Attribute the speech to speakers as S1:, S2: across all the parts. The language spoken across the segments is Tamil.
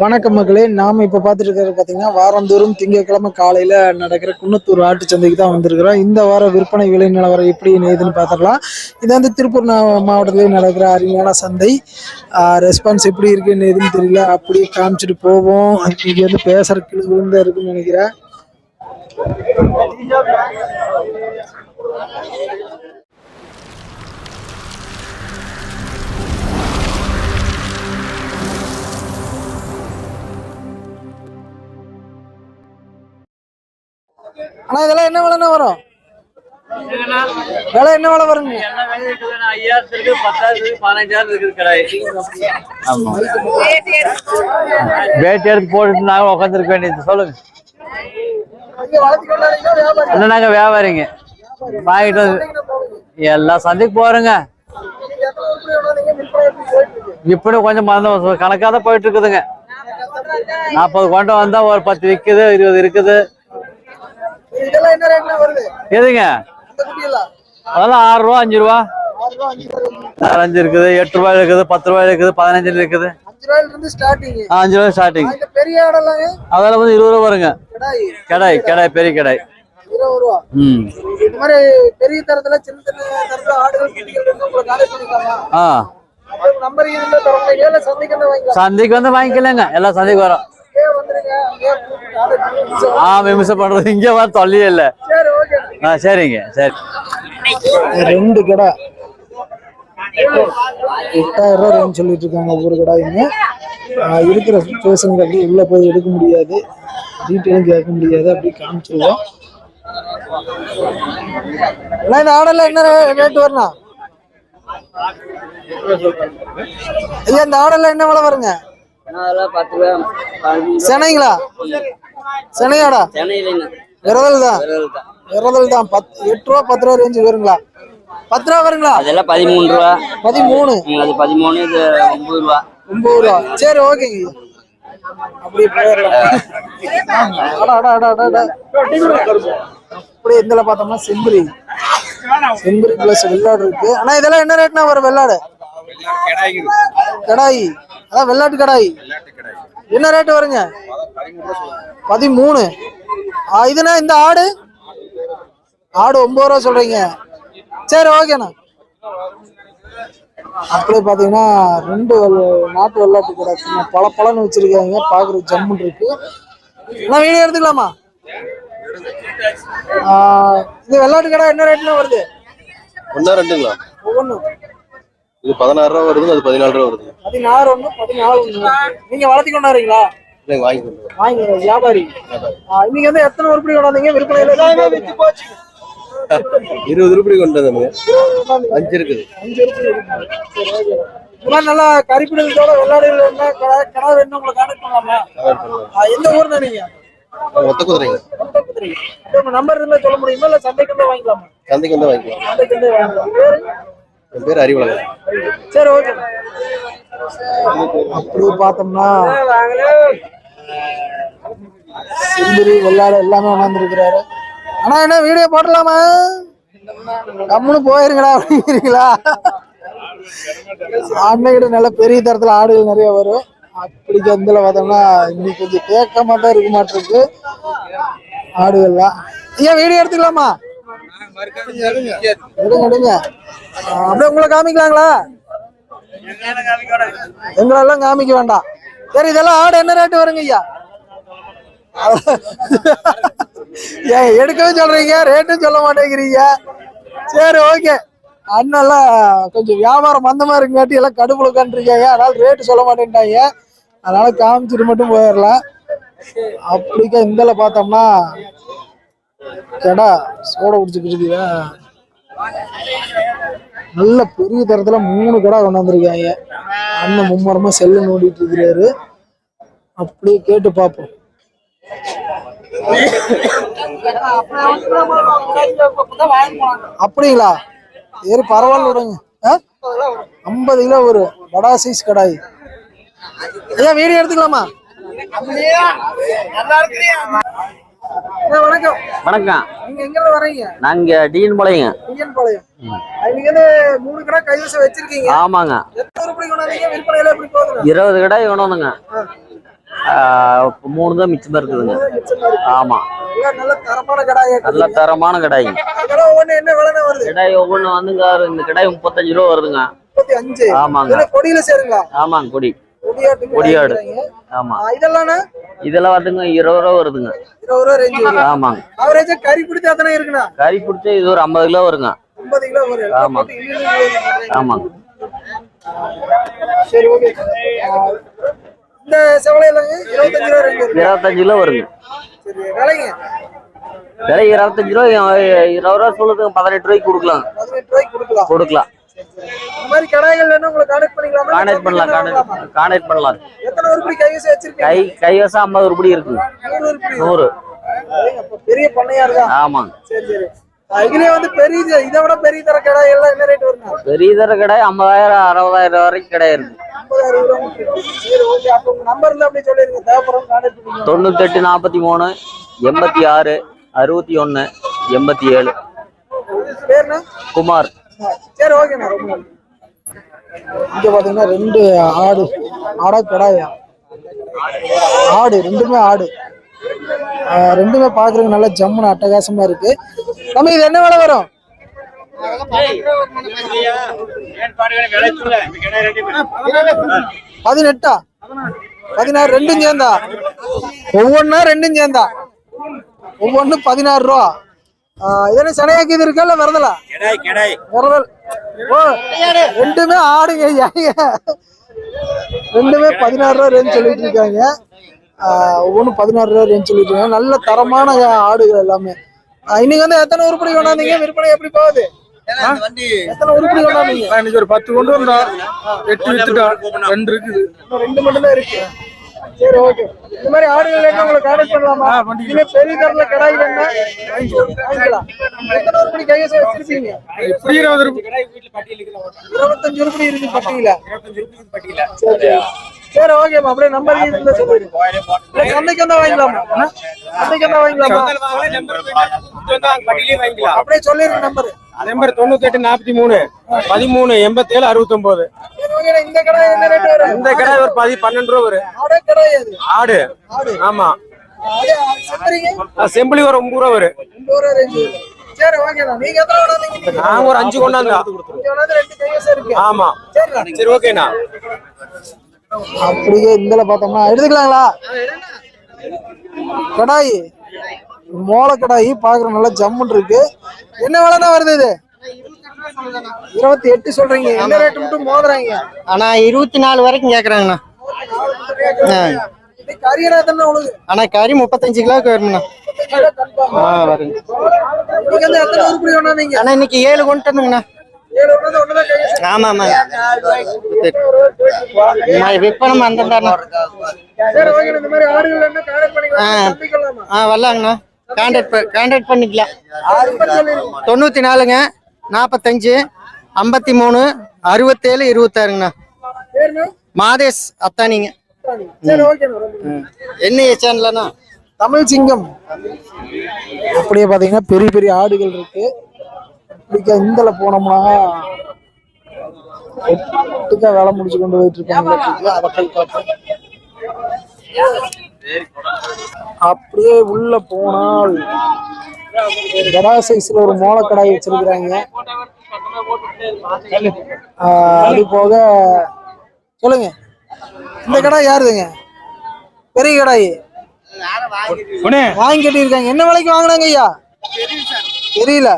S1: வணக்கம் மக்களே. நாம இப்ப பார்த்துட்டு இருக்கிறது பாத்தீங்கன்னா வாரந்தோறும் திங்கட்கிழமை காலையில நடக்கிற குன்னத்தூர் ஆட்டு சந்தைக்கு தான் வந்திருக்கிறோம். இந்த வார விற்பனை விலை நிலவரம் எப்படி ஏதுன்னு பார்த்துடலாம். இது வந்து திருப்பூர் மாவட்டத்திலேயே மாவட்டத்திலே நடக்கிற அருமையான சந்தை. ரெஸ்பான்ஸ் எப்படி இருக்குன்னு எதுன்னு தெரியல. அப்படியே காமிச்சிட்டு போவோம். இங்கே வந்து பேசுற கிளி இருக்குன்னு நினைக்கிறேன். ஆனா இதெல்லாம் என்ன விலைன்னா வரும்? விலை என்ன விலை
S2: பத்தாயிரம் பதினஞ்சாயிரம் கடை ஆமா வேட்டி எடுத்து போட்டுட்டு நாங்க உட்காந்துருக்க வேண்டியது சொல்லுங்க இல்லை நாங்க வியாபாரிங்க. வாங்கிட்டு வந்து எல்லா சந்தைக்கு போறோங்க.
S1: இருக்கு?
S2: இப்படி கொஞ்சம் மந்த கணக்காக தான் போயிட்டு இருக்குதுங்க. நாற்பது கொண்டு வந்தா ஒரு பத்து விற்குது இருபது இருக்குது
S1: இதெல்லாம் என்ன ரேட்ல வருது
S2: எதுங்க? அதெல்லாம் ஆறு ரூபா அஞ்சு ரூபா.
S1: அஞ்சு
S2: இருக்குது எட்டு ரூபாய் இருக்குது பத்து ரூபாய் இருக்குது பதினஞ்சு இருக்குது.
S1: அஞ்சு ரூபாயில
S2: ரூபாய் ஸ்டார்டிங்
S1: பெரிய
S2: அதெல்லாம் வந்து இருபது ரூபா வருங்க.
S1: கிடாய்.
S2: கடாய் பெரிய கடாய்.
S1: பெரிய தரத்துல சின்ன சின்ன ஆடுகள் சந்தைக்கு வந்து
S2: வாங்கிக்கலங்க. எல்லா சந்தைக்கு வரோம். ஆ விமர்சனம் பண்றது இங்கே வர தொல்லையே இல்லை.
S1: சரி ஓகே
S2: ஆ சரிங்க சரி.
S1: ரெண்டு கடை. எட்டாயிரம் ரூபா ரேஞ்ச் சொல்லிட்டு இருக்காங்க ஒவ்வொரு கடாயுமே. ஆஹ் இருக்கிற சுச்சுவேஷன் அப்படி உள்ள போய் எடுக்க முடியாது. டீட்டெயிலும் கேட்க முடியாது. அப்படி காமிச்சிருவோம். அண்ணா, இந்த ஆடெல்லாம் என்ன ரேட் வரணும் ஐயா இந்த ஆடெல்லாம் என்ன விலை வருங்க? சென்னைங்களா? சென்னையாடா? விரதல் தான் விரதல் தான் பத்து எட்டு ரூபா பத்து ரூபா ரேஞ்சு வருங்களா? பத்து ரூபா வருங்களா?
S3: அதெல்லாம் பதிமூணு ரூபா.
S1: பதிமூணு?
S3: அது பதிமூணு இது ஒன்பது ரூபா.
S1: ஒன்பது ரூபா. சரி ஓகேங்க அப்படியே இதுல பார்த்தோம்னா செம்பரி. செம்பரி பிளஸ் வெள்ளாடு இருக்கு. ஆனா இதெல்லாம் என்ன ரேட்னா வரும் வெள்ளாடு? கடாய் அதான் வெள்ளாட்டு கடாய். என்ன ரேட் வருங்க? பதிமூணு இதுனா இந்த ஆடு? ஆடு ஒன்பது ரூபா சொல்றீங்க. சரி ஓகேண்ணா அப்படியே பார்த்தீங்கன்னா ரெண்டு நாட்டு வெள்ளாட்டு கடை பல பழன்னு வச்சிருக்காங்க. பார்க்குறது ஜம்முன் இருக்கு. நான் வீடியோ எடுத்துக்கலாமா? இது வெள்ளாட்டு கடை என்ன ரேட்ல வருது?
S4: ஒன்னா ரெண்டுங்களா?
S1: ஒவ்வொன்றும்.
S4: இது பதினாறு ரூபா வருது அது பதினாலு ரூபா வருது.
S1: பதினாறு ஒன்று பதினாலு ஒன்று நீங்க வளர்த்தி கொண்டாடுறீங்களா?
S4: இல்லைங்க வாங்கி கொண்டு.
S1: வாங்க வியாபாரி. இன்னைக்கு வந்து எத்தனை உருப்படி கொண்டாந்தீங்க? விற்பனையில
S4: இருபது ரூபாய் கொண்டு வந்தோங்க அஞ்சு இருக்குது.
S1: அஞ்சு உருப்படி மாதிரி நல்லா கறிப்பிடிகளோட வெள்ளாடுகள் வேணும்னா கடை கடை வேணும் உங்களை கான்டாக்ட் பண்ணலாமா? எந்த ஊர்ல நீங்க?
S4: ஒத்த குதிரைங்க.
S1: அப்ப உங்க நம்பர் இருந்தா சொல்ல முடியுமா? இல்ல சந்தைக்கு வந்து வாங்கிக்கலாமா?
S4: சந்தைக்கு வந்து வாங்கிக்கலாம்.
S1: சந்தைக்கு வந்து வாங்கிக்கலாம்?
S4: என் பேர் அறிவழகன்.
S1: சரி ஓகே. அப்படி பார்த்தோம்னா சிந்திரி வெள்ளாடு எல்லாமே உணர்ந்துருக்கிறாரு. ஆனா என்ன வீடியோ போடலாமா? கம்முன்னு போயிருங்கடா அப்படிங்கிறீங்களா? அன்னைக்கிட்ட நல்ல பெரிய தரத்துல ஆடுகள் நிறைய வரும். அப்படி கந்தில பார்த்தோம்னா இன்னைக்கு கொஞ்சம் தேக்கமா தான் இருக்க மாட்டிருக்கு ஆடுகள்லாம். ஐயா வீடியோ எடுத்துக்கலாமா? எடுங்க எடுங்க அப்படியே உங்களை காமிக்கலாங்களா? எங்களெல்லாம் காமிக்க வேண்டாம். சரி இதெல்லாம் ஆடு என்ன ரேட்டு வருங்க ஐயா? ஏன் எடுக்கவே சொல்றீங்க ரேட்டும் சொல்ல மாட்டேங்கிறீங்க. சரி ஓகே அண்ணெல்லாம் கொஞ்சம் வியாபாரம் மந்தமா இருக்குங்காட்டி எல்லாம் கடுப்புல உட்காந்துருக்காங்க அதனால ரேட்டு சொல்ல மாட்டேன்ட்டாங்க. அதனால காமிச்சிட்டு மட்டும் போயிடலாம். அப்படிக்கா இந்தல பார்த்தோம்னா கடா சோட குடிச்சுக்கிட்டு நல்ல பெரிய தரத்துல மூணு கடை கொண்டாந்துருக்காங்க அண்ணன் மும்மரமா செல்லு நோண்டிட்டு இருக்கிறாரு. அப்படியே கேட்டு பார்ப்போம். அப்படிங்களா? சரி பரவாயில்ல விடுங்க. ஐம்பது கிலோ ஒரு வடா சைஸ் கடாய். ஐயா வீடியோ எடுத்துக்கலாமா? அண்ணா, வணக்கம்.
S2: வணக்கம்.
S1: நீங்க எங்க டிஎன் பாளையம். இன்னைக்கு வந்து மூணு கடை கைவசம் வச்சிருக்கீங்க.
S2: ஆமாங்க.
S1: எத்தனை உருப்படி கொண்டாந்தீங்க? விற்பனையில எப்படி போகுது
S2: இருபது கடை வேணும்னுங்க மூணு தான் மிச்சமா இருக்குதுங்க. ஆமா.
S1: நல்ல தரமான கடாயா
S2: நல்ல தரமான கடாய்ங்க.
S1: கடை ஒவ்வொன்று என்ன விலைன்னு வருது?
S2: கடாய் ஒவ்வொன்று வந்துங்க இந்த கடாய் முப்பத்தஞ்சு ரூபா வருதுங்க.
S1: முப்பத்தி அஞ்சு.
S2: ஆமாங்க.
S1: கொடியில சேருங்களா?
S2: ஆமாங்க கொடி. கொடியாடு. ஆமா.
S1: இதெல்லாம்
S2: இதெல்லாம் வந்துங்க இருபது ரூபா வருதுங்க.
S1: இருபது ரூபா ரேஞ்சு
S2: ஆமாங்க.
S1: அவரேஜா கறி பிடிச்சா அத்தனை இருக்குண்ணா?
S2: கறி பிடிச்சா இது ஒரு ஐம்பது கிலோ வருங்க.
S1: ஐம்பது கிலோ வரும். எல்லாம்
S2: ஆமா.
S1: போட்டு இழு இழு இழு.
S2: ஆமாங்க.
S1: சரி ஓகே. இந்த செவலை இல்லைங்க இருபத்தஞ்சு ரூபா
S2: இருபத்தஞ்சு கிலோ வருங்க.
S1: சரி விலைங்க?
S2: விலை இருபத்தஞ்சு ரூபாய் இருபது ரூபா சொல்லுதுங்க பதினெட்டு ரூபாய்க்கு கொடுக்கலாம்.
S1: பதினெட்டு ரூபாய்க்கு கொடுக்கலாம்.
S2: கொடுக்கலாம்.
S1: இந்த மாதிரி கடாய்கள் வேணும் உங்களை கான்டாக்ட் பண்ணிக்கலாமா?
S2: கான்டாக்ட் பண்ணலாம் கான்டாக்ட் கான்டாக்ட் பண்ணலாம்.
S1: எத்தனை உருப்படி கைவசம் வச்சிருக்கீங்க?
S2: கை கைவசம் ஐம்பது
S1: நூறு. பெரிய பண்ணையா இருக்கா?
S2: ஆமாங்க
S1: சரி சரி. ஆ, இதுலயே வந்து பெரிய இதை விட பெரிய தர கடாய் எல்லாம் என்ன ரேட் வருங்க?
S2: பெரிய தர கடை ஐம்பதாயிரம் அறுபதாயிரம் வரைக்கும் கடை இருக்கு. தொண்ணூத்தெட்டு நாற்பத்தி மூணு எண்பத்தி ஆறு அறுபத்தி ஒன்று எண்பத்தி ஏழு. குமார்.
S1: சரி ஓகேண்ணா ரொம்ப நன்றி இங்க பாத்தீங்கன்னா ரெண்டு ஆடு ஆடா கடாயா. ஆடு ரெண்டுமே ஆடு. ரெண்டுமே பாக்குறதுக்கு நல்லா ஜம்முன்னு அட்டகாசமா இருக்கு. நம்ம இது என்ன விலை வரும்? பதினெட்டா? பதினாறு ரெண்டும் சேர்ந்தா? ஒவ்வொன்னா ரெண்டும் சேர்ந்தா? ஒவ்வொன்னு பதினாறு ரூபா. ஆஹ் இது என்ன சனையாக்கி இது இருக்கா இல்ல வரதலா? வரதல். ஓ ரெண்டுமே ஆடுங்க ரெண்டுமே பதினாறு ரூபா ரேஞ்ச் சொல்லிட்டு இருக்காங்க. ஆஹ் ஒவ்வொன்றும் பதினாறு ரூபா ரேஞ்ச் சொல்லிட்டு இருக்காங்க. நல்ல தரமான ஆடுகள் எல்லாமே. இன்னைக்கு வந்து எத்தனை உருப்படி கொண்டாந்தீங்க? விற்பனை எப்படி போகுது?
S5: ஒரு பத்து கொண்டு வந்தோம். எட்டு வித்துட்டோம் ரெண்டு இருக்குது.
S1: ரெண்டு மட்டும் தான் இருக்கு. சரி ஓகே இந்த மாதிரி ஆடுகள் வேணும் உங்களை கான்டாக்ட் பண்ணலாமா? இனிமே பெரிய தரல கடாய் வாங்கிக்கலாம் எத்தனை வச்சிருப்பீங்க?
S5: இருபது ரூபாய்
S1: இருபத்தஞ்சு உருப்படி இருக்கு பட்டியல. சரி. ஓகேம்மா அப்படியே நம்பர் இருந்தா சொல்லிடுங்க. சந்தைக்கு வந்தா வாங்கிக்கலாமா? சந்தைக்கு வந்தா வாங்கிக்கலாமா. அப்படியே சொல்லிருங்க நம்பர்
S5: நம்பர் தொண்ணூத்தி எட்டு நாற்பத்தி மூணு பதிமூணு எண்பத்தி ஏழு அறுபத்தி ஒன்பது
S1: இந்த கடை என்ன ரேட் வரும்?
S5: இந்த கடை ஒரு பதி பன்னெண்டு ரூபா வரும்.
S1: ஆடே கடை அது
S5: ஆடு.
S1: ஆடு.
S5: ஆமா. செம்பிளி ஒரு ஒன்பது ரூபா வரும்.
S1: ரெண்டு ரூபா ரேஞ்சு சரி ஓகேண்ணா நீங்க எத்தனை கொண்டாந்தீங்க
S5: நாங்க ஒரு அஞ்சு
S1: கொண்டாந்து ரெண்டு இருக்கு.
S5: ஆமா. சரி ஓகேண்ணா
S1: அப்படியே இந்தல பார்த்தோம்னா எடுத்துக்கலாங்களா? கடாய். மோள கடாயி பாக்குற நல்லா ஜம்முன் இருக்கு. என்ன விலைண்ணா வருது இது? இருபத்தி எட்டு சொல்றீங்க. என்ன ரேட்டு மட்டும் மோதுறாங்க?
S6: ஆனா இருபத்தி நாலு வரைக்கும் கேக்குறாங்கண்ணா.
S1: கரியரா தானே
S6: ஆனா கறி முப்பத்தஞ்சு கிலோக்கு வரும்ண்ணா ஆ வருங்க. ஆனா இன்னைக்கு ஏழு கொண்டு வந்துங்கண்ணா. ஆமா ஆமா. நான் விற்பனை வந்திருந்தாருண்ணா
S1: சரி ஓகே இந்த மாதிரி ஆடுகள் என்ன கான்டாக்ட் பண்ணிக்கலாம்.
S6: ஆ. வரலாங்கண்ணா. கான்டாக்ட் கான்டாக்ட் பண்ணிக்கலாம். தொண்ணூத்தி நாலுங்க. நாற்பத்தஞ்சு ஐம்பத்தி மூணு அறுபத்தேழு இருபத்தாறுங்கண்ணா. மாதேஷ் அத்தானிங்க. என்ன சேனலண்ணா
S1: தமிழ் சிங்கம். அப்படியே பாத்தீங்கன்னா பெரிய பெரிய ஆடுகள் இருக்கு. இப்படிக்க இந்தல போனோம்னா ஒட்டுக்கா வேலை முடிச்சு கொண்டு போயிட்டு இருக்காங்க. இருக்கு. அதை போய் பார்ப்போம் அப்படியே உள்ள போனால் கடா சைஸ்ல ஒரு மோளக்கடாய் வச்சிருக்கிறாங்க. அது போக சொல்லுங்க. இந்த கடாய் யாருதுங்க? பெரிய கடாய். வாங்கி கட்டியிருக்காங்க. என்ன விலைக்கு வாங்கினாங்க ஐயா? தெரியல.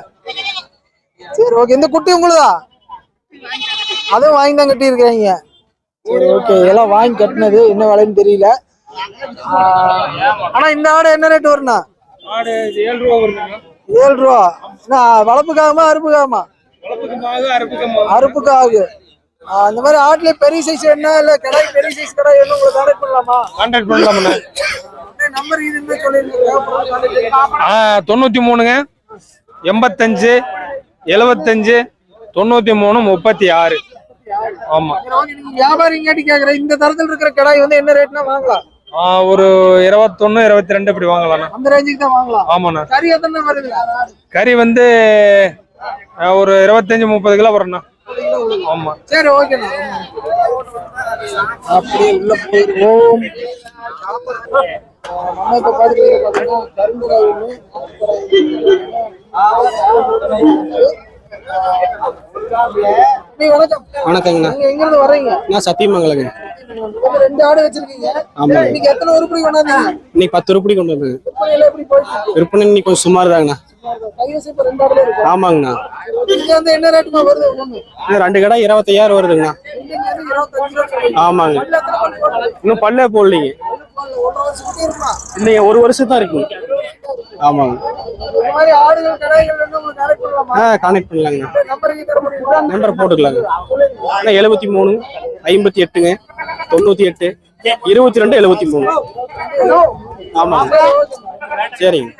S1: சரி ஓகே இந்த குட்டி உங்களுதா? அதுவும் வாங்கி தான் கட்டியிருக்காங்க சரி ஓகே இதெல்லாம் வாங்கி கட்டினது என்ன விலைன்னு தெரியல. ஆனா இந்த ஆடு என்ன ரேட் வரும்ண்ணா
S5: ஆடு ஏழு ரூபா வருதுங்க
S1: ஏழு ரூபா. என்ன வளர்ப்புக்காகமா அறுப்புக்காகமா? அறுப்புக்காகு. இந்த மாதிரி ஆட்டுல பெரிய சைஸ் என்ன இல்ல கடாய் பெரிய சைஸ் கடாய் என்ன உங்களுக்கு கான்டாக்ட் பண்ணலாமா?
S5: கான்டாக்ட் பண்ணலாம்ண்ணா.
S1: நம்பர் இது இருந்தா சொல்லிருங்க
S5: ஆ தொண்ணூத்தி மூணுங்க எண்பத்தஞ்சு எழுவத்தஞ்சு தொண்ணூத்தி மூணு முப்பத்தி ஆறு ஆமா
S1: வியாபாரிங்காட்டி கேக்குறேன். இந்த தரத்துல இருக்கிற கடாய் வந்து என்ன ரேட்னா வாங்கலாம்.
S7: ஒரு இருபத்தொன்னு இருபத்தி ரெண்டு இப்படி வாங்கலாம்ண்ணா
S1: அந்த ரேஞ்சுக்கு தான் வாங்கலாம்.
S7: ஆமாண்ணா.
S1: கறி எத்தனை வருது?
S7: கறி வந்து ஒரு இருபத்தஞ்சு முப்பது கிலோ வரும்ண்ணா. ஆமா.
S1: சரி ஓகேண்ணா அப்படியே உள்ள போயிருவோம். ஆஹ் நம்ம இப்ப பார்த்துட்டு
S8: வணக்கங்கண்ணா.
S1: நீங்க எங்க இருந்து வர்றீங்க?
S8: நான் சத்தியமங்கலங்க.
S1: ரெண்டு ஆடு வச்சிருக்கீங்க.
S8: ஆமாங்க.
S1: இன்னைக்கு எத்தனை உருப்படி கொண்டாந்தீங்க?
S8: இன்னைக்கு பத்து ரூபாய் கொண்டு வந்தேங்க
S1: விற்பனை
S8: இன்னைக்கு கொஞ்சம் சுமார் தாங்கண்ணா ஆமாங்கண்ணா.
S1: என்ன ரேட்டுமா வருது
S8: ரெண்டு கடை இருபத்தையாயிரம் வருதுங்கண்ணா. ஆமாங்க? இன்னும் பல்லே போடலீங்க. இல்லைங்க ஒரு வருஷம் தான் இருக்குங்க ஆமாங்க. ஆ கனெக்ட்
S1: முடியுமா
S8: நம்பர் போட்டுக்கலாங்க. அண்ணா எழுபத்தி மூணு ஐம்பத்தி எட்டுங்க தொண்ணூத்தி எட்டு இருபத்தி ரெண்டு எழுபத்தி மூணு. ஆமாங்க. சரிங்க.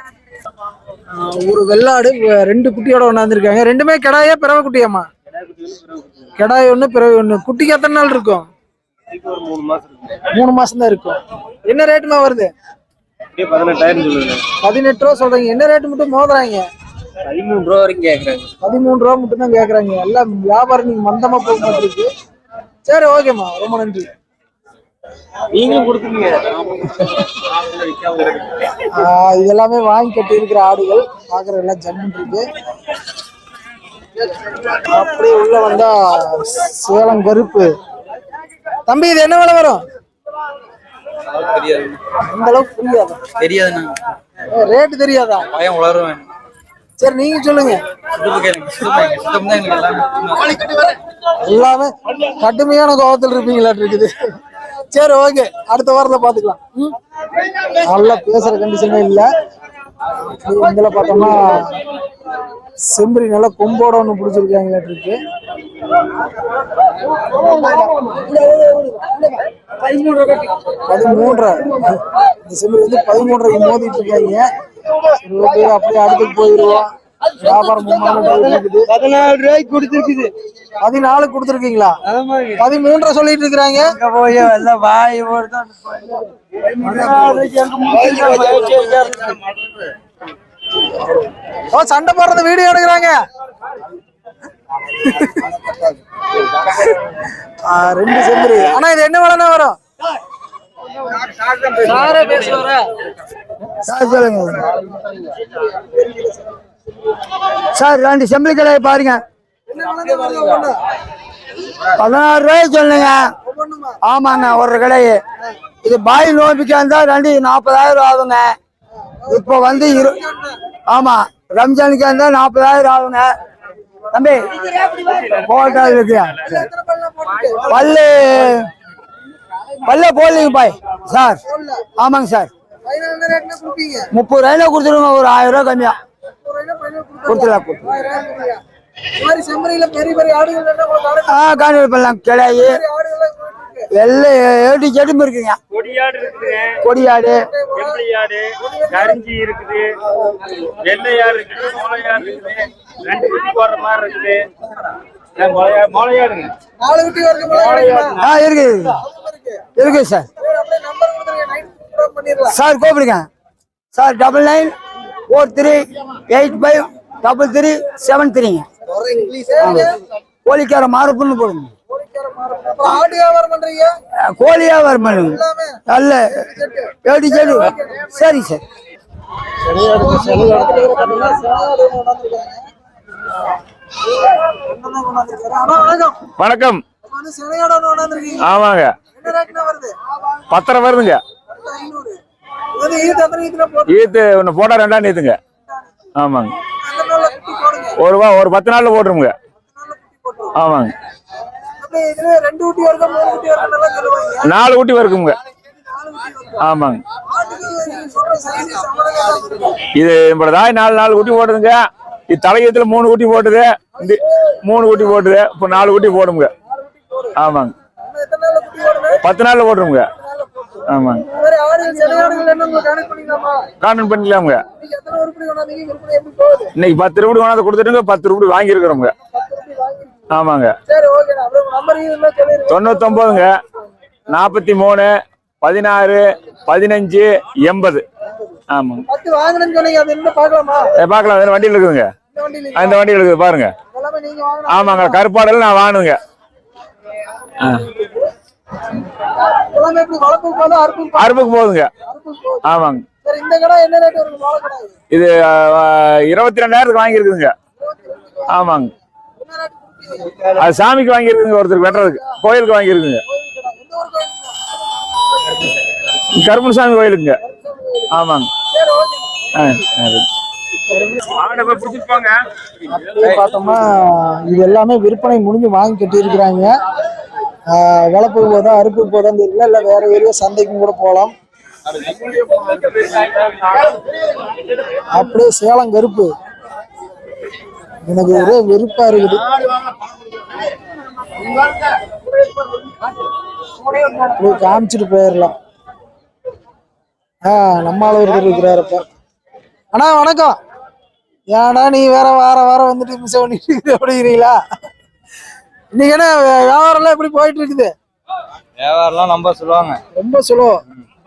S1: ஒரு வெள்ளாடு ரெண்டு குட்டியோட கொண்டாந்துருக்காங்க ரெண்டுமே கிடாயா பிறவை குட்டியாம்மா? கிடாய் ஒண்ணு பிறவை ஒண்ணு. குட்டிக்கு எத்தனை நாள் இருக்கும்? மூணு மாசம் தான் இருக்கும். என்ன ரேட்டுமா வருது?
S7: பதினெட்டாயிரம் சொல்லுங்க.
S1: பதினெட்டு ரூபா சொல்றீங்க. என்ன ரேட்டு மட்டும் மோதுறாங்க?
S5: பதிமூணு ரூபா வரைக்கும் கேட்குறாங்க
S1: பதிமூணு ரூபா மட்டும் தான் கேக்குறாங்க. எல்லாம் வியாபாரம் நீங்க மந்தமா போக மாட்டிருக்கு சரி ஓகேம்மா ரொம்ப நன்றி.
S7: நீங்களும் கொடுத்துருங்க.
S1: இது எல்லாமே வாங்கி கட்டி இருக்கிற ஆடுகள். பாக்குற எல்லாம் ஜம்முன் இருக்கு. அப்படியே உள்ள வந்தா சேலம் கருப்பு. தம்பி இது என்ன விலை வரும்? இந்த அளவுக்கு புரியாது.
S5: தெரியாதுண்ணா.
S1: ரேட்டு தெரியாதா?
S5: பயம் உளருவேன்
S1: சரி நீங்க சொல்லுங்க. எல்லாமே கடுமையான கோபத்தில் இருப்பீங்களாட்டு இருக்குது. சரி ஓகே அடுத்த வாரத்துல பாத்துக்கலாம். ம்? நல்லா பேசுற கண்டிஷனே இல்ல. இதில் பார்த்தோம்னா செம்பரி நல்லா கொம்போட ஒன்று பிடிச்சிருக்காங்களாட்டு இருக்கு. பதிமூன்றரை. இந்த வந்து பதிமூன்றரை மோதிட்டு இருக்காங்க. ஓகே அப்படியே அடுத்துக்கு போயிடுவோம். வியாபாரம்
S8: பதினாலு ரூபாய்க்கு கொடுத்துருக்குது.
S1: பதினாலு கொடுத்துருக்கீங்களா? பதிமூன்றரை சொல்லிட்டு இருக்கிறாங்க.
S8: போய் எல்லாம் வாய்
S1: ஓ சண்டை போடுறது வீடியோ எடுக்கிறாங்க. ரெண்டு செம்பரி ஆனா இது என்ன விலைன்னா வரும்?
S9: சார் சொல்லுங்க. சார் ரெண்டு செம்பளி கடையை பாருங்க. பதினாறு ரூபாய் சொல்லுங்க. ஆமாங்க ஒரு கடையை. இது பாய் நோம்பிக்கா இருந்தா ரெண்டு நாற்பதாயிரம் ஆகுங்க. இப்போ வந்து இரு ஆமா ரம்ஜானுக்கு இருந்தா நாற்பதாயிரம் ஆகுங்க. தம்பி போட்டா இருக்கு பல்லு பல்ல போடலீங்க பாய். சார் ஆமாங்க சார். முப்பது ரூபாயில கொடுத்துருங்க ஒரு ஆயிரம் ரூபாய் கம்மியா.
S1: கொடுத்துடலாம்.
S9: கொடுத்துடலாம்.
S1: மாதிரி பெரிய பெரிய ஆடுகள்
S9: ஆ கான்வெல் பண்ணலாம் கிடாயி. எல்லாம் ஏடி செடும் இருக்குங்க.
S7: கொடியாடு இருக்குதுங்க.
S9: கொடியாடு.
S7: செம்பிளியாடு கரிஞ்சி இருக்குது. வெள்ளையாடு இருக்குது மோளையாடு இருக்குது. ரெண்டு குட்டி போடுற மாதிரி இருக்குது. அஹ் மொளையா- மொளையாடுங்க.
S1: நாலு குட்டி வரைக்கும் போல கிடைக்குமா?
S9: ஆ இருக்கு.
S1: இருக்கு.
S9: இருக்கு சார்
S1: சரி,
S9: கூப்பிடுங்க. Sir double nine four three eight five double three seven த்ரீங்க. கோழிக்கார மாறுப்புன்னு போடுங்க.
S1: ஆடு வியாபாரம்
S9: பண்ணுங்க. நல்ல ஏடி செடு. சரி சார்.
S7: வணக்கம். ஆமாங்க.
S1: என்ன ரேட்னா வருது?
S7: பத்தரை வருதுங்க.
S1: ஈத்து
S7: ஒன்று போட்டா ரெண்டா நீத்துங்க ஆமாங்க
S1: எத்தனை நாள்ல குட்டி போடுங்க?
S7: ஒரு ரூபா ஒரு பத்து நாள்ல போட்டுருங்க
S1: எத்தனை நாள்ல குட்டி போட்டுரும்?
S7: ஆமாங்க. நாலு ஊட்டி வருக்குங்க? ஆமாங்க
S1: size சம்மதம் தான்.
S7: இது நாலு நாலு குட்டி போட்டுதுங்க இது தலையத்துல மூணு குட்டி போட்டுது இந்த மூணு குட்டி போட்டுது இப்போ நாலு குட்டி போடுங்க ஆமாங்க? பத்து நாள்ல போட்டுருங்க ஆமாங்க? கான்டன் பண்ணிக்கலாமுங்க.
S1: இன்னைக்கு
S7: பத்து ரூபாய் கொண்டாந்து கொடுத்துட்டுங்க பத்து ரூபாய் வாங்கியிருக்கிறோங்க. ஆமாங்க. தொண்ணூத்தொன்பதுங்க நாற்பத்தி மூணு பதினாறு பதினஞ்சு எண்பது. ஆமாங்க.
S1: பார்க்கலாமா?
S7: அதில் வண்டியில் இருக்குதுங்க? அந்த வண்டியில் இருக்குது பாருங்க. ஆமாங்க கருப்பாடல் நான் வாங்கணுங்க. ஆ. அறுப்புக்கு போகுதுங்க ஆமாங்க.
S1: இது?
S7: இருபத்தி ரெண்டாயிரத்துக்கு வாங்கியிருக்குதுங்க. ஆமாங்க. அது சாமிக்கு வாங்கியிருக்குங்க ஒருத்தருக்கு வெட்டுறதுக்கு. கோயிலுக்கு வாங்கியிருக்குங்க கருப்பணசாமி கோயிலுக்குங்க. ஆமாங்க.
S1: பார்த்தோம்னா இது எல்லாமே விற்பனை முடிஞ்சு வாங்கி கட்டியிருக்கிறாங்க. வளர்ப்பு போதா அறுப்பு போதும் தெரியல. இல்லை வேற ஏரியா சந்தைக்கும் கூட போகலாம் அப்படியே சேலம் கருப்பு. எனக்கு ஒரே வெறுப்பா இருக்குது. அப்படியே காமிச்சிட்டு போயிடலாம் ஆ நம்மால ஒருத்தர் இருக்கிறாருப்ப அண்ணா வணக்கம். ஏன்னா நீ வேற வார வாரம் வந்துட்டு மிஸ் பண்ணிட்டு இருக்குது அப்படிங்கிறீங்களா? இன்னைக்கு என்ன வியாபாரம்லாம் எப்படி போயிட்டு இருக்குது
S3: வியாபாரம்லாம் நம்ப சொல்லுவாங்க
S1: ரொம்ப சுலோ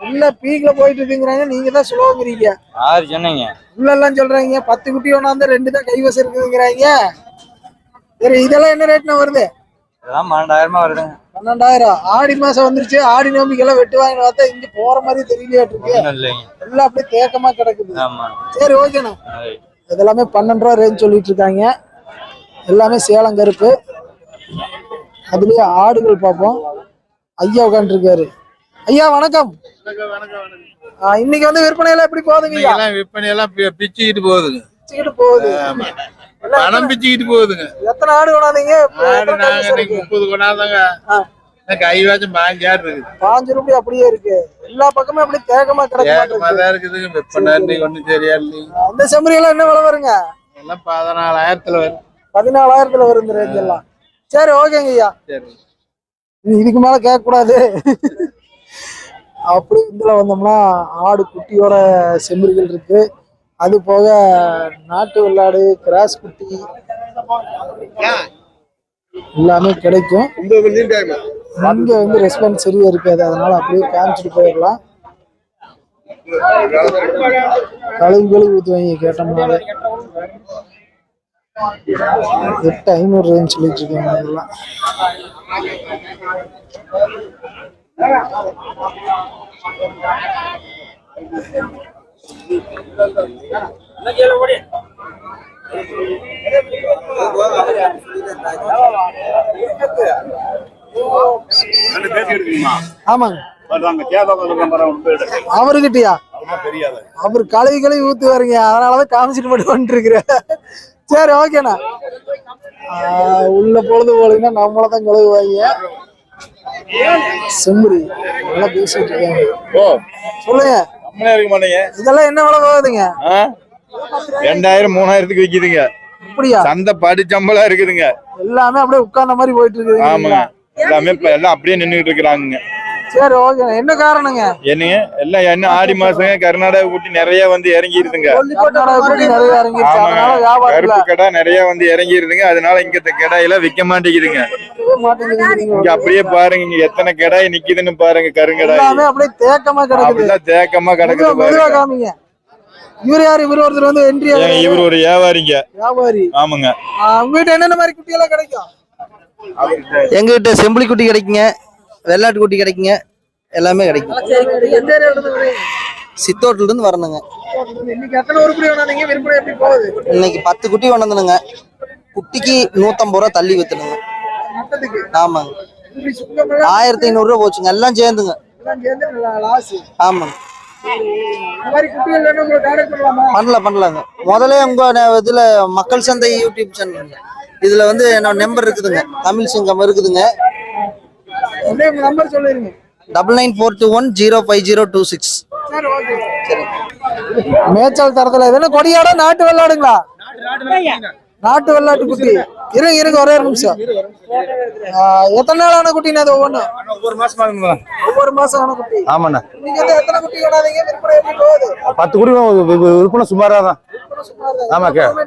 S1: உள்ள பீக்ல போயிட்டு இருக்குங்கிறாங்க நீங்க தான் சுலோங்கிறீங்க
S3: யாரு சொன்னீங்க?
S1: உள்ள எல்லாம் சொல்றாங்க பத்து குட்டி ஒண்ணாந்து ரெண்டு தான் கைவசம் இருக்குதுங்கிறாங்க சரி இதெல்லாம் என்ன ரேட்னா வருது?
S3: இதெல்லாம் பன்னெண்டாயிரமா வருதுங்க.
S1: பன்னெண்டாயிரம். ஆடி மாசம் வந்துருச்சு ஆடி நோம்பிக்கெல்லாம் வெட்டு வாங்கி பார்த்தா இங்க போற மாதிரி தெரியலையாட்டு இருக்கு. எல்லாம் அப்படியே தேக்கமா கிடக்குது.
S3: ஆமா.
S1: சரி ஓகேண்ணா இதெல்லாமே பன்னெண்டு ரூபா ரேஞ்ச் சொல்லிட்டு இருக்காங்க. எல்லாமே சேலம் கருப்பு. அதுலயே ஆடுகள் பார்ப்போம். ஐயா உட்காந்துருக்காரு ஐயா வணக்கம். இன்னைக்கு வந்து விற்பனை எல்லாம் எப்படி போகுதுங்க
S10: விற்பனை எல்லாம் பிச்சுக்கிட்டு போகுதுங்க.
S1: பிச்சுக்கிட்டு போகுது.
S10: பணம் பிச்சுக்கிட்டு போகுதுங்க.
S1: எத்தனை ஆடு கொண்டாந்தீங்க?
S10: ஆடு நாங்க இன்னைக்கு? முப்பது கொண்டாந்தாங்க.
S1: ஆ.
S10: கைவாச்சும் பாஞ்சு ஆடு இருக்குது.
S1: பாஞ்சு ரூபாய் அப்படியே இருக்கு. எல்லா பக்கமும் அப்படியே தேக்கமா கிடக்க
S10: இருக்குதுங்க. விற்பனை இன்னைக்கு ஒண்ணும் சரியா இல்லைங்க.
S1: அந்த செம்மறி எல்லாம் என்ன விலை வருங்க?
S10: எல்லாம் பதினாலாயிரத்துல வரும்.
S1: பதினாலாயிரத்துல வரும் இந்த ரேஞ்ச் எல்லாம் சரி ஓகேங்க ஐயா இதுக்கு மேல கேட்க கூடாது அப்படி இதுல வந்தோம்னா ஆடு குட்டியோட செம்மறிகள் இருக்கு. அது போக நாட்டு வெள்ளாடு கிராஸ் குட்டி எல்லாமே கிடைக்கும். இங்க வந்து ரெஸ்பான்ஸ் சரியா இருக்காது. அதனால அப்படியே காமிச்சிட்டு போயிடலாம். கழுவி கழுவி ஊற்றுவாங்க கேட்டோம்னாலே எட்டு ஐநூறு ரேஞ்ச் சொல்லிட்டு இருக்காங்க இதெல்லாம் ஆமாங்க. அவர்கிட்டயா? அவர் கழுவி கழுவி ஊத்துவாருங்க. அதனாலதான் காமிச்சிட்டு மட்டும் வந்துட்டு சரி ஓகேண்ணா உள்ள பொழுது போலீங்கன்னா நம்மள தான் கழுவுவாங்க. செம்பரி நல்லா பேசிட்டு இருக்காங்க. சொல்லுங்க.
S10: இருக்க
S1: இதெல்லாம் என்ன விலை போகுதுங்க?
S10: ரெண்டாயிரம் மூணாயிரத்துக்கு விக்குதுங்க.
S1: அப்படியா?
S10: சந்தை படி சம்பளம் இருக்குதுங்க.
S1: எல்லாமே அப்படியே உட்கார்ந்த மாதிரி போயிட்டு
S10: ஆமாங்க.
S1: இருக்குதுங்க
S10: எல்லாமே எல்லாம் அப்படியே நின்றுட்டு இருக்கிறாங்க
S1: சரி ஓகே என்ன காரணங்க?
S10: என்னங்க? எல்லாம் என்ன ஆடி மாசங்க? கர்நாடகா கூட்டி நிறைய வந்து இறங்கிருதுங்க. கருப்பு கடை நிறைய வந்து இறங்கிருதுங்க. அதனால இங்க இந்த கடையெல்லாம் விக்க மாட்டேங்குதுங்க. இங்க அப்படியே பாருங்க இங்க எத்தனை கடாய் நிக்குதுன்னு பாருங்க கருங்கடாய்.
S1: அப்படியே தேக்கமா கிடக்குது.
S10: தேக்கமா கிடக்குது பாருங்க.
S1: காமிங்க. இவர் யாரு? இவர் ஒருத்தர் வந்து என்ட்ரி
S10: இவர் ஒரு வியாபாரிங்க.
S1: வியாபாரி.
S10: ஆமாங்க.
S1: உங்ககிட்ட என்னென்ன மாதிரி குட்டி எல்லாம் கிடைக்கும்?
S11: எங்ககிட்ட செம்பிளி குட்டி கிடைக்குங்க. வெள்ளாட்டு குட்டி கிடைக்குங்க. எல்லாமே கிடைக்கும். சித்தோட்டில இருந்து வரணுங்க.
S1: இன்னைக்கு
S11: பத்து குட்டி கொண்டாந்துனுங்க குட்டிக்கு நூத்தம்பது ரூபா தள்ளி வித்துனுங்க. ஆமாங்க. ஆயிரத்தி ஐநூறு ரூபா போச்சுங்க. எல்லாம் சேர்ந்துங்க. ஆமாங்க.
S1: பண்ணலாம்?
S11: பண்ணலாங்க. முதல்ல உங்க இதுல மக்கள் சந்தை யூடியூப் சேனல் இதுல வந்து என்னோட நம்பர் இருக்குதுங்க. தமிழ் சிங்கம் இருக்குதுங்க.
S1: அப்படியே நம்பர் சொல்லிருங்க.
S11: Double nine four two one zero five zero two six.
S1: சரி ஓகே.
S11: சரி.
S1: மேய்ச்சல் தரத்துல என்ன கொடியாடா நாட்டு வெள்ளாடுங்களா? நாட்டு வெள்ளாட்டு குட்டி. இருங்க இருங்க ஒரே ஒரு நிமிஷம். எத்தனை நாள் ஆன குட்டினா அது ஒவ்வொன்றும்?
S7: ஒவ்வொரு மாசமா
S1: ஒவ்வொரு மாசம் ஆன குட்டி.
S7: ஆமாண்ணா.
S1: நீங்க வந்து எத்தனை குட்டி வேணாதீங்க விற்பனை எப்படி போகுது?
S7: பத்து குடி விற்பனை சுமாராக தான்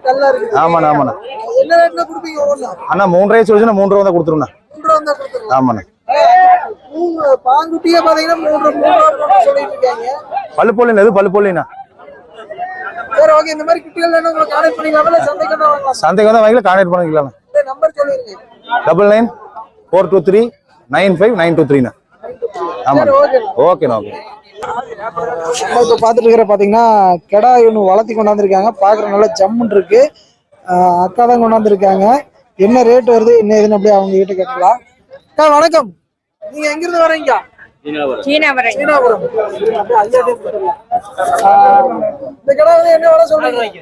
S1: டல்லா இருக்குது.
S7: ஆமாண்ணா ஆமாண்ணா.
S1: என்ன ரேட்ல கொடுப்பீங்க ஒவ்வொன்றும்?
S7: அண்ணா மூணு ரூபாய் சொல்லிச்சுன்னா மூணு ரூபா தான் கொடுத்துருண்ணா
S1: மூன்று ரூபா தான் கொடுத்துருங்க.
S7: ஆமாண்ணா.
S1: மூணு பாங்குட்டியே பாத்தீங்கன்னா மூன்று மூன்று சொல்லிட்டு இருக்காங்க
S7: பல்லு போலின் எது? பல்லு போலினா
S1: சரி ஓகே இந்த மாதிரி குட்டிகள் வேணும் உங்களுக்கு கான்டாக்ட் பண்ணிக்கலாமா? இல்ல சந்தைக்கு வாங்கலாம்
S7: சந்தைக்கு கான்டாக்ட் பண்ணிக்கலாம்
S1: நம்பர் சொல்லிருங்க.
S7: Double nine four two three nine five nine two த்ரீண்ணா. ஆமாம் ஓகேண்ணா ஓகே
S1: நம்ம இப்போ பார்த்துட்டு இருக்கிற பார்த்தீங்கன்னா கெடா ஒன்று வளர்த்தி கொண்டாந்துருக்காங்க. பார்க்குற நல்லா இருக்கு. ஆஹ் அக்கா தான் கொண்டாந்துருக்காங்க. என்ன ரேட் வருது? என்ன ஏதுன்னு அப்படியே அவங்க கிட்ட கேட்கலாம் அக்கா வணக்கம். நீங்க எங்கிருந்து வரீங்க
S12: சீனாவரம்
S1: சீனாபுரம். ஆஹ் இந்த கடை வந்து என்ன விலை சொல்றீங்க?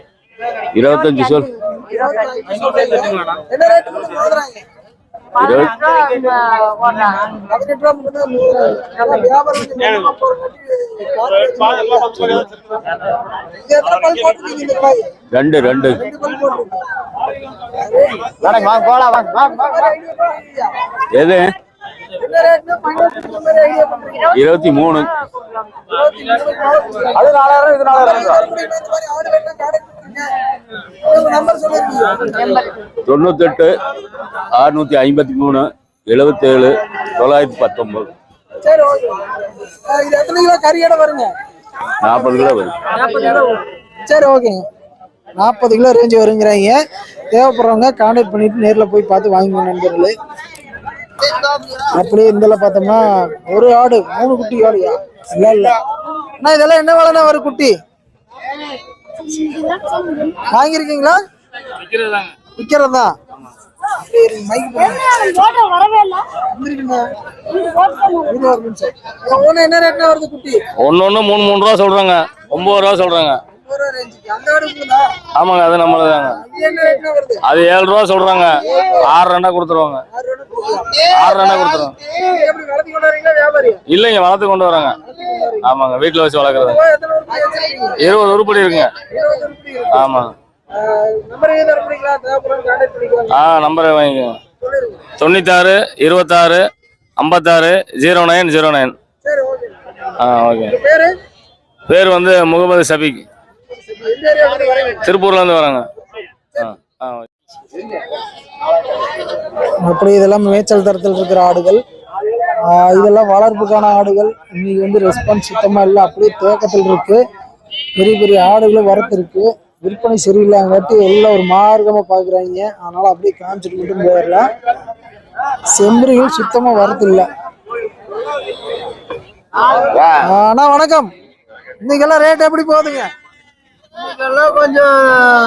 S10: இருபத்தஞ்சு சொல்.
S1: என்ன ரேட் பதினெட்டு
S10: ரெண்டு ரெண்டு.
S7: வாங்க
S1: பண்ணலையா?
S10: எது? இருபத்தி மூணு.
S7: அது நாலாயிரம் இது நாலாயிரம்.
S10: தொண்ணூத்தெட்டு. அறுநூத்தி ஐம்பத்தி மூணு எழுபத்தேழு தொள்ளாயிரத்தி பத்தொன்பது
S1: சரி ஓகே. இது எத்தனை கிலோ கறி எடை வருங்க?
S10: நாற்பது கிலோ வரும்.
S1: நாற்பது கிலோ சரி ஓகேங்க. நாற்பது கிலோ ரேஞ்சு வருங்கிறாங்க. தேவைப்படுறவங்க கான்டாக்ட் பண்ணிட்டு நேர்ல போய் பார்த்து வாங்கிக்கணும் நண்பர்களே. அப்படியே இதில் பார்த்தோம்னா ஒரு ஆடு மூணு குட்டி ஆடுயா? இல்ல இல்ல. அண்ணா இதெல்லாம் என்ன விலைண்ணா வரும் குட்டி? வாங்கியிருக்கீங்களா? விற்கிறதா சரி மைக் வந்துருக்குண்ணா இது ஒரு நிமிஷம். ஒன்று என்ன ரேட்னா வருது குட்டி?
S5: ஒன்னு ஒண்ணு மூணு மூணு ரூபா சொல்றாங்க. ஒன்பது ரூபா சொல்றாங்க. ஆமாங்க அது நம்மளதாங்க. அது ஏழு ரூபா சொல்றாங்க. ஆறு ரெண்டா கொடுத்துருவாங்க.
S1: ஆறு
S5: ரெண்டா கொடுத்துருவாங்க இல்லைங்க வளர்த்து கொண்டு வராங்க. ஆமாங்க வீட்டுல வச்சு வளர்க்குறது? இருபது உருப்படி இருக்குங்க. ஆமாங்க ஆ நம்பரை வாங்கிக்கோங்க. தொண்ணூத்தாறு இருபத்தாறு ஐம்பத்தாறு ஜீரோ நைன் ஜீரோ நைன். ஆ ஓகே.
S1: பேரு?
S5: பேர் வந்து முகமது சபிக்.
S1: வந்து வரீங்க?
S5: திருப்பூர்ல இருந்து வராங்க ஆ ஆ ஓகே.
S1: அப்படி இதெல்லாம் மேய்ச்சல் தரத்தில் இருக்கிற ஆடுகள் இதெல்லாம் வளர்ப்புக்கான ஆடுகள் இன்னைக்கு வந்து ரெஸ்பான்ஸ் சுத்தமா இல்லை அப்படியே தேக்கத்தில் இருக்கு பெரிய பெரிய ஆடுகளும் வரத்து இருக்கு விற்பனை சரியில்லாங்காட்டி எல்லாம் ஒரு மார்க்கமா பாக்குறாங்க. அதனால அப்படியே காமிச்சிட்டு மட்டும் போயிடலாம். செம்பரிகள் சுத்தமா வரத்து இல்லை அண்ணா வணக்கம். இன்னைக்கெல்லாம் ரேட் எப்படி போகுதுங்க?
S11: இதெல்லாம் கொஞ்சம்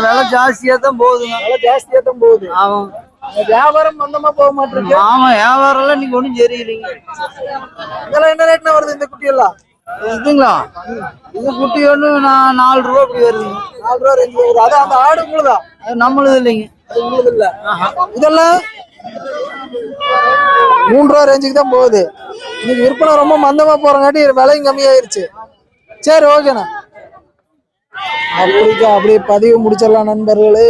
S11: விலை ஜாஸ்தியா தான் போகுதுங்க.
S1: விலை ஜாஸ்தியா தான் போகுது.
S11: ஆமா
S1: வியாபாரம் மந்தமா போக மாட்டிருக்கு.
S11: ஆமா வியாபாரம் எல்லாம் இன்னைக்கு ஒண்ணும் சரியில்லைங்க.
S1: இதெல்லாம் என்ன ரேட்னா வருது இந்த குட்டி எல்லாம்
S11: இதுங்களா? இது குட்டி ஒண்ணு நான் நாலு ரூபா இப்படி வருதுங்க
S1: நாலு ரூபா ரேஞ்ச் வருது. அதான் அந்த ஆடு உங்களுதா?
S11: அது நம்மளுது இல்லைங்க.
S1: அது உங்களுது இல்ல. இதெல்லாம் மூணு ரூபா ரேஞ்சுக்கு தான் போகுது. இன்னைக்கு விற்பனை ரொம்ப மந்தமா போறங்காட்டி விலையும் கம்மியாயிருச்சு. சரி ஓகேண்ணா. அப்படிக்கா அப்படியே பதிவு முடிச்சிடலாம் நண்பர்களே.